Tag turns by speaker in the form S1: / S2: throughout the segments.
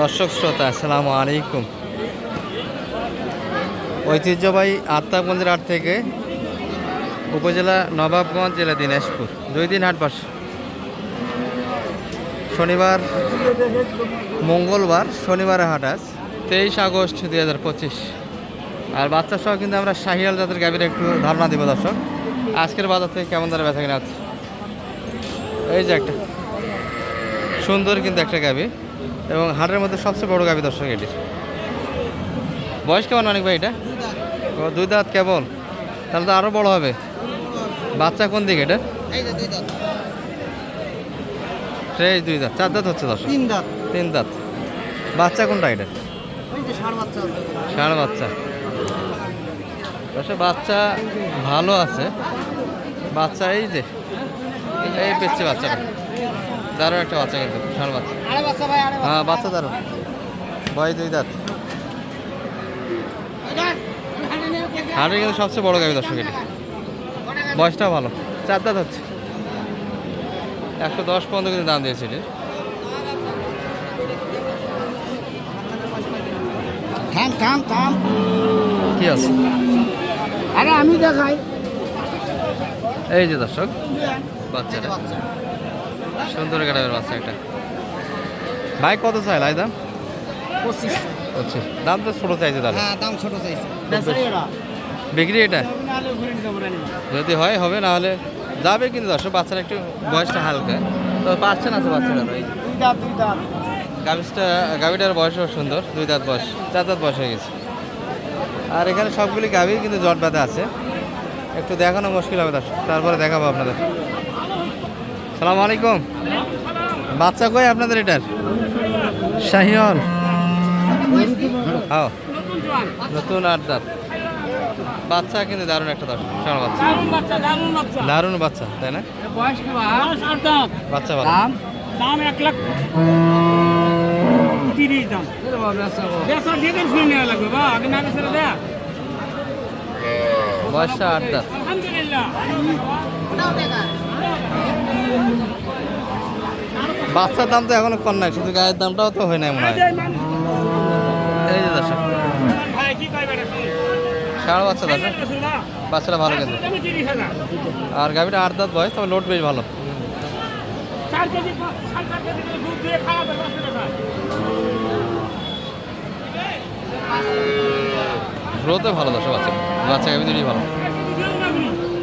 S1: দর্শক শ্রোতা, আসসালামু আলাইকুম। ঐতিহ্যবাহী আত্মাগঞ্জের হাট থেকে উপজেলা নবাবগঞ্জ জেলা দিনাজপুর। দুই দিন হাট বসে। শনিবার, মঙ্গলবার, শনিবারে হাট আজ, তেইশ আগস্ট দুই হাজার পঁচিশ। আর বাচ্চা সহ কিন্তু আমরা শাহিয়াল জাতের গাভীর একটু ধারণা দিব দর্শক। আজকের বাজার থেকে কেমন দ্বারা ব্যথা কিনা আছে এই যে একটা সুন্দর কিন্তু একটা গাভী। এবং হাটের মধ্যে সবচেয়ে বড় গাভী দর্শক এটির বয়স কেমন অনেক ভাই এটা? ও দুই দাঁত কেবল। তাহলে তো আরও বড় হবে। বাচ্চা কোন দিকে এটা? ফ্রেশ দুই দাঁত। চার দাঁত হচ্ছে দর্শক।
S2: তিন দাঁত।
S1: তিন দাঁত। বাচ্চা কোনটা এটা?
S2: ষাঁড় বাচ্চা
S1: দর্শক বাচ্চা ভালো আছে। বাচ্চা এই যে এই পেচ্ছে বাচ্চাটা। দারুণ একটা বাচ্চা কিন্তু ষাঁড় বাচ্চা।
S2: আরে বাচ্চা ভাই আরে
S1: হ্যাঁ বাচ্চা দারুণ। বয়স দুই দাঁত। হাটের কিন্তু সবচেয়ে বড় গাড়ি দর্শক এটি। বয়সটাও ভালো। চার দাঁত হচ্ছে। একশো দশ পর্যন্ত কিন্তু দাম দিয়েছে এটির।
S2: থাম থাম থাম।
S1: কি আছে?
S2: আরে আমি দেখাই।
S1: এই যে দর্শক বাচ্চাটা। সুন্দর গাড়াবের বাচ্চা একটা। ভাই কত চাই লাই দাম
S2: পঁচিশ।
S1: হচ্ছে দাম তো ছোটো চাইছে তাহলে।
S2: হ্যাঁ দাম ছোট চাইছে।
S1: বিক্রি এটা? যদি হয় হবে না হলে যাবে কিন্তু দর্শক বাচ্চারা একটু বয়সটা হালকা। তো না তো বাচ্চারা ভাই? গাভিটার বয়সও সুন্দর দুই দাঁত বয়স চার দাঁত বয়স হয়ে গেছে। আর এখানে সবগুলি গাভি কিন্তু জট ব্যথা আছে। একটু দেখানো মুশকিল হবে দর্শক তারপরে দেখাবো আপনাদের। সালাম আলাইকুম। বাচ্চা কই আপনাদের এটার? শাহিওয়াল। হ্যাঁ নতুন আট দাঁত বাচ্চা কিন্তু দারুণ একটা দর্শক বাচ্চা। দারুণ বাচ্চা তাই না? বাচ্চা
S2: দাম?
S3: দাম এক লাখ তিরিশ দাম।
S1: বয়সটা আট দাঁত
S3: আলহামদুলিল্লাহ।
S1: বাচ্চার দাম তো এখনও কম নাই, শুধু গায়ের দামটাও তো হয় নাই মনে হয়। এই বাচ্চা দর্শক, বাচ্চাটা ভালো কিন্তু। আর গাভিটা আট দাঁত বয়স, তবে লোড বেশ ভালো। ভালো দর্শক বাচ্চা বাচ্চা গাভি দুটোই ভালো
S2: সরাসরি মহাজন দেখতেছে
S3: দেখ বলে দেখ না বাবু এরকম হবে না বা এরকম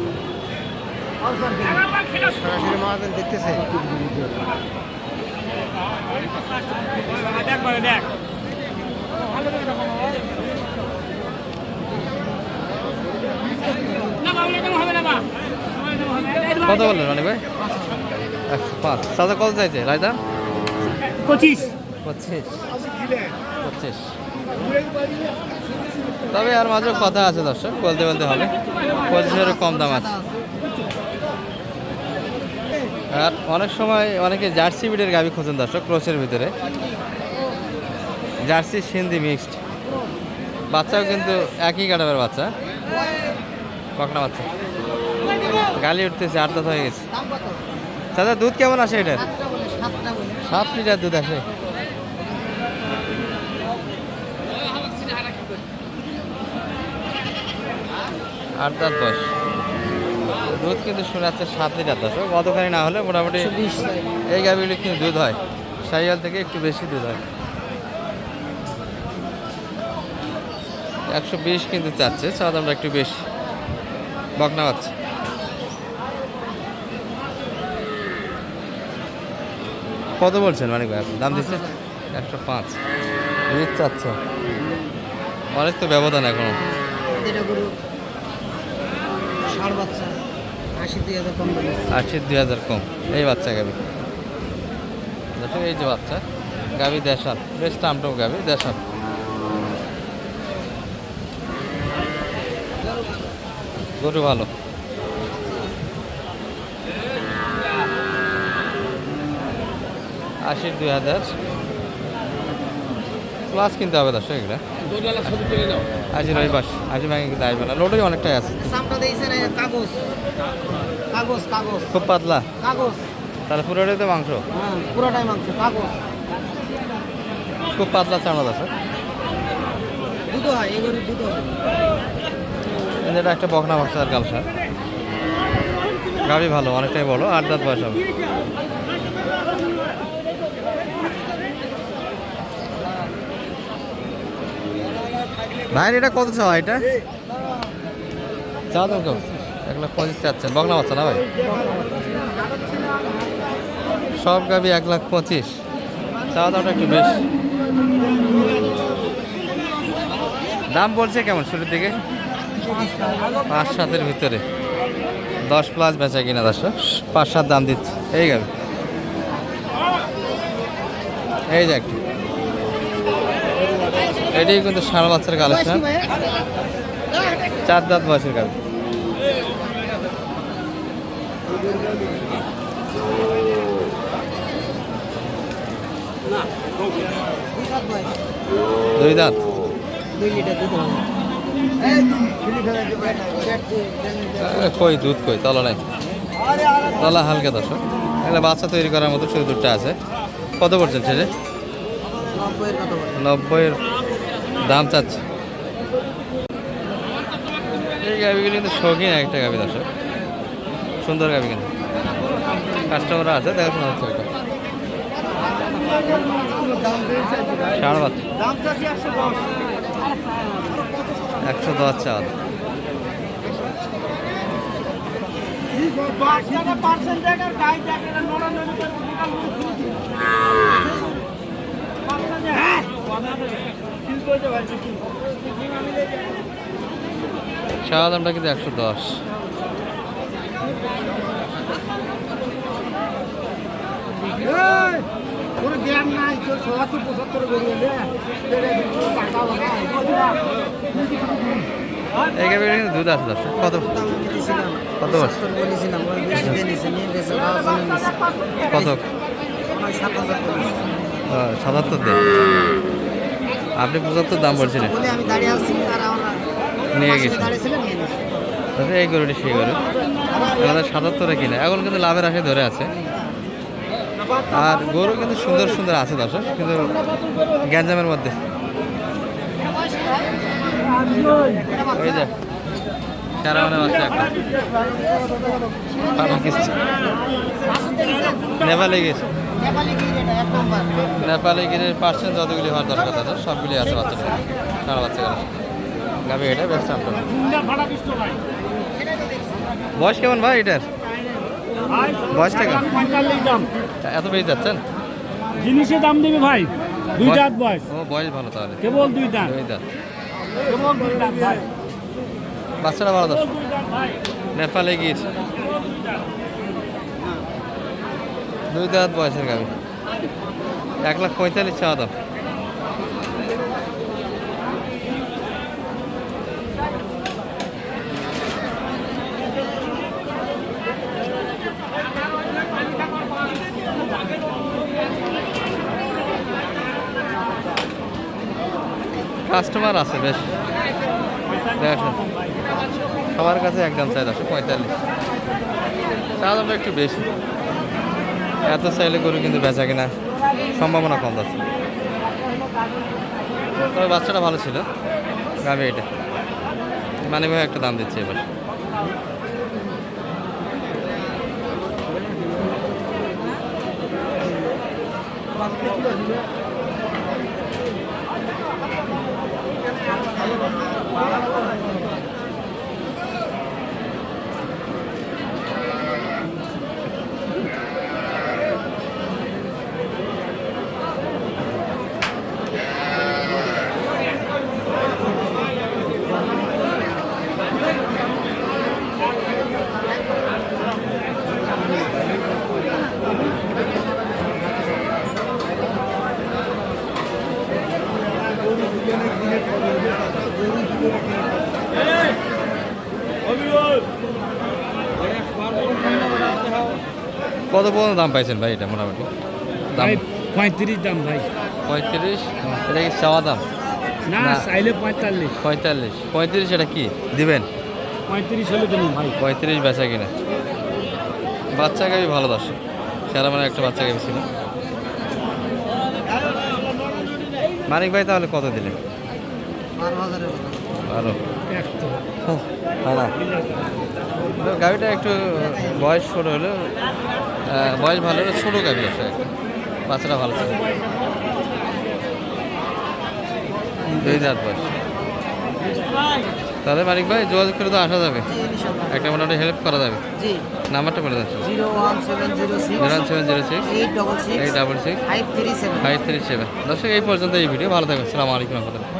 S3: হবে না। এই
S1: কত বললেন মানে ভাই? একশো পাঁচ। সাদা কত চাইছে? রায়দা?
S3: পঁচিশ।
S1: পঁচিশ। পঁচিশ। তবে আর মাঝে কথা আছে দর্শক বলতে বলতে হবে। পঁচিশের কম দাম আছে। আর অনেক সময় অনেকে জার্সি বিটের গাভি খোঁজেন দর্শক ক্রোচের ভিতরে। Jersey, Sindhi mixed. বাচ্চাও কিন্তু একই কাটাবের বাচ্চা। বকনা বাচ্চা। গালি উঠতেছে আট দাঁত হয়ে গেছে। দাদা দুধ কেমন আসে এটার? সাত লিটার দুধ আসে। আট দাঁত দশ দুধ কিন্তু শোনা যাচ্ছে সাত লিটার দশ কতখানি না হলে মোটামুটি এই গাভিগুলি কিন্তু দুধ হয়। সাইয়াল থেকে একটু বেশি দুধ হয়। একশো বিশ কিন্তু চাচ্ছে চা দামটা একটু বেশি। বকনা বাচ্চা কত বলছেন মানে ভাই দাম দিচ্ছে একশো পাঁচ। দুধ চাচ্ছে। অনেক তো ব্যবধান
S2: এখনও। ষাঁড় বাচ্চা। আশি দুই হাজার কম
S1: এই বাচ্চা গাবি। এই যে বাচ্চা। গাবি দেশাল। বেশ টামটম গাবি, দেশাল। গরু ভালো। আশি দুই হাজার। প্লাস কিনতে হবে দর্শক এগুলা। আশি রবি পাশ আশি ভাঙে কিন্তু আসবে না। লোডই অনেকটাই আছে।
S2: সামটা দিয়েছেন কাগজ? কাগজ কাগজ।
S1: খুব পাতলা।
S2: কাগজ।
S1: তাহলে পুরোটাই তো মাংস।
S2: হ্যাঁ পুরোটাই মাংস কাগজ।
S1: খুব পাতলা চামড়া আছে।
S2: দুটো হয় হয়।
S1: এটা একটা বকনা বক্সার কালসা গাড়ি ভালো অনেকটাই বড় আট দাঁত বয়স হবে। ভাই, এটা কত চাওয়া এটা? চা দাম কম। এক লাখ পঁচিশ চাচ্ছেন। বকনা বাচ্চা না ভাই? সব গাবি এক লাখ পঁচিশ। চা দামটা একটু বেশ। দাম বলছে কেমন শুরুর দিকে? পাঁচ সাতের ভিতরে। দশ প্লাস বেচা কিনা দশ পাঁচ সাত দাম দিচ্ছে। এই গাবি। এই যে একটু। এটাই কিন্তু সাড়ে বাচ্চার কালেকশন। চার দাঁত বয়সের গাবি দুই দাঁত? কই দুধ কই? তলা নাই। তলা হালকা দর্শক। এগুলো বাচ্চা তৈরি করার মতো শুধু দুধটা আছে। কত করছেন ছেলে?
S2: নব্বইয়ের
S1: দাম চাচ্ছে। এই গাভিগুলি কিন্তু শৌখিন একটা গাভি দর্শক। সুন্দর গাভি কিন্তু। কাস্টমার আছে, দেখাশোনা হচ্ছে
S2: চাচ্ছি একশো দশ
S1: চাল
S3: পার্সেন্ট দেখ আর গাই দেখ এটা নড়ানড়ি করে বিকাল করে দিয়েছি। বাচ্চা যে, হ্যাঁ, কথা বলে। কি কইতে পারছি কি?
S1: সাদা দামটা কিন্তু একশো দশ
S2: কোনো জ্ঞান নাই তোর সত্তর পঁচাত্তর গরু হলে টাকা লাগা
S1: এই গাভিগুলি কিন্তু দুধ আছে দর্শক কত কত বয়স?
S2: বলেছিলাম ওই বেশি দিয়ে নিছে নিয়ে গেছে খাওয়ার জন্য নিছে
S1: কত
S2: ওই সাত হাজার করে
S1: সাতাত্তর দেন আপনি পঁচাত্তর দাম বলছিলেন। নিয়ে গেছে আচ্ছা, এই গরুটি সেই গরু। আমাদের সাতাত্তরে কিনা। এখন কিন্তু লাভের আশে ধরে আছে। আর গরু কিন্তু সুন্দর সুন্দর আছে দর্শক কিন্তু গ্যাঞ্জামের মধ্যে। ওই যে মানে বাচ্চা একটা। নেপালে
S2: নেপালি
S1: নেপালে পার্সেন্ট যতগুলি হওয়ার দরকার আছে সবগুলি আছে বাচ্চাটা সারা বাচ্চা গেল গাবি এটা ব্যবসা আপনার। বয়স কেমন ভাই এটার? বয়সটা কেমন? এত বেশি যাচ্ছেন?
S3: জিনিসের দাম দিবি ভাই। দুই দাঁত বয়স।
S1: ও বয়স ভালো তাহলে।
S3: কেবল দুই দাঁত
S1: দুই দাঁত
S3: কেবল দুই দাঁত ভাই।
S1: বাচ্চাটা ভালো
S3: দুই
S1: নেপালে গিয়ে দুই দাঁত বয়সের গাবি এক লাখ পঁয়তাল্লিশ চাওয়া কাস্টমার আছে বেশ। দেখো। সবার কাছে একদম চাই, দশ পঁয়তাল্লিশ। চা দামটা একটু বেশি। এত চাইলে গরু কিন্তু বেচা কিনা সম্ভাবনা কম আছে। তবে বাচ্চাটা ভালো ছিল। গাবে এটা। মানে ভাই একটা দাম দিচ্ছে এবার। কত পর্যন্ত দাম পাইছেন ভাই এটা মোটামুটি? দাম?
S3: পঁয়ত্রিশ দাম ভাই।
S1: পঁয়ত্রিশ? এটা কি চাওয়া দাম?
S3: না
S1: না।
S3: চাইলে পঁয়তাল্লিশ।
S1: পঁয়তাল্লিশ। পঁয়ত্রিশ এটা কি? দিবেন?
S3: পঁয়ত্রিশ হলে দেবো ভাই।
S1: পঁয়ত্রিশ বেচা কিনা। বাচ্চা গাবি ভালো দর্শক। সেরা মানে একটা বাচ্চা গাবি ছিল। মানিক ভাই তাহলে কত দিলে
S2: বারো
S1: ভালো হ্যাঁ গাড়িটা একটু বয়স ছোটো হলো বয়স ভালো ছোটো গাড়ি আছে বাচ্চাটা ভালো ছিল দুই দাঁত বয়স। তাহলে মানিক ভাই যোগাযোগ করে তো আসা যাবে। একটা মোটামুটি হেল্প করা যাবে। নাম্বারটা বলে যাচ্ছে zero one seven zero
S2: six eight
S1: double
S2: six
S1: double six
S2: five three seven.
S1: Five three seven. দর্শক এই পর্যন্ত এই ভিডিও। ভালো থাকবে সালামু আলাইকুম রহমতুল্লাহ।